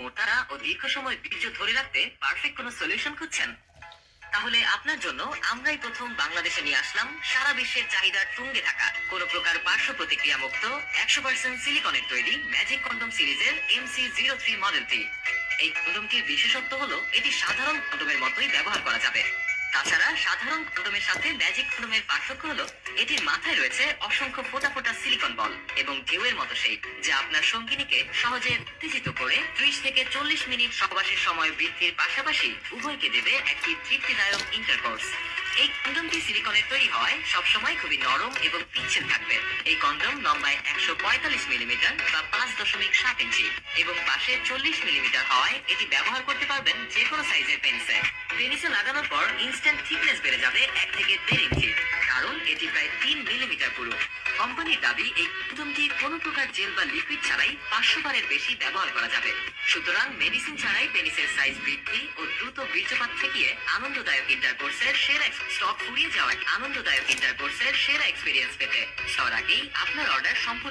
মোটা ও দীর্ঘ সময় বীর্য ধরে রাখতে পারফেক্ট কোনো সলিউশন খুঁজছেন? তাহলে আপনার জন্য আমরাই প্রথম বাংলাদেশে নিয়ে আসলাম সারা বিশ্বের চাহিদার তুঙ্গে থাকা। কোনো প্রকার পার্শ্ব প্রতিক্রিয়া মুক্ত একশো পার্সেন্ট সিলিকনের তৈরি ম্যাজিক কন্ডম সিরিজের এমসি জিরো থ্রি মডেলটি এই কন্ডমটির বিশেষত্ব হলো, এটি সাধারণ কন্ডমের মতোই ব্যবহার করা যাবে। তাছাড়া সাধারণ কন্ডমের সাথে ম্যাজিক কন্ডমের পার্থক্য হলো, এটির মাথায় রয়েছে অসংখ্য ফোটা ফোটা সিলিকন বল এবং ঢেউয়ের মতো সেই, যা আপনার সঙ্গিনীকে সহজে উত্তেজিত করে ত্রিশ থেকে চল্লিশ মিনিট সহবাসের সময় বৃদ্ধির পাশাপাশি উভয়কে দেবে একটি তৃপ্তিদায়ক ইন্টারকোর্স এই কন্ডমটি সিলিকনের তৈরি হয় সবসময় খুবই নরম এবং পিচ্ছিল থাকবে। এই কন্ডম লম্বায় একশো পঁয়তাল্লিশ মিলিমিটার বা পাঁচ দশমিক সাত ইঞ্চি এবং পাশে চল্লিশ মিলিমিটার হওয়ায় এটি ব্যবহার করতে পারবেন যে কোনো সাইজের পেন্সে। পেনিসে লাগানোর পর ইনস্ট্যান্ট থিকনেস বেড়ে যাবে এক থেকে দেড় ইঞ্চি। কারণ এটি প্রায় তিন মিলিমিটার পুরু। কোম্পানির দাবি, এই কন্ডমটি কোনো প্রকার জেল বা লিকুইড ছাড়াই পাঁচশো বারের বেশি ব্যবহার করা যাবে। সুতরাং মেডিসিন ছাড়াই পেনিসের সাইজ বৃদ্ধি ও দ্রুত বীর্যপাত থেকে আনন্দদায়ক ইন্টারকোর্সের সেরা স্টক ফুরিয়ে যাওয়ায় আনন্দদায়ক ইন্টারকোর্সের সেরা এক্সপিরিয়েন্স পেতে। সবার আগেই আপনার অর্ডার সম্পূর্ণ